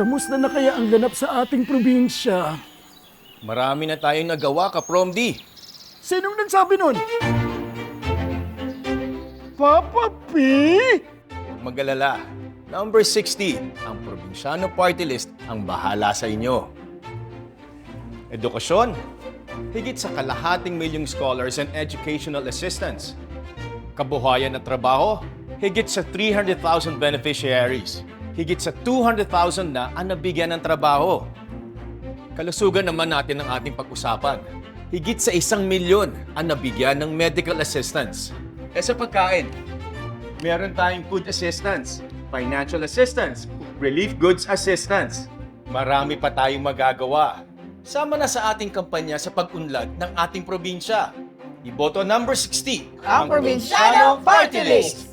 Kamusta na kaya ang ganap sa ating probinsya? Marami na tayong nagawa ka, Prom D. Sinong nagsabi nun? Papa P? Magalala. Number 60, ang Probinsyano Party List ang bahala sa inyo. Edukasyon. Higit sa kalahating milyong scholars and educational assistants. Kabuhayan at trabaho. Higit sa 300,000 beneficiaries. Higit sa 200,000 na ang nabigyan ng trabaho. Kalusugan naman natin ang ating pag-usapan. Higit sa isang milyon ang nabigyan ng medical assistance. E sa pagkain, meron tayong food assistance, financial assistance, relief goods assistance. Marami pa tayong magagawa. Sama na sa ating kampanya sa pag-unlad ng ating probinsya. Iboto number 60. Ang Probinsyano Party List!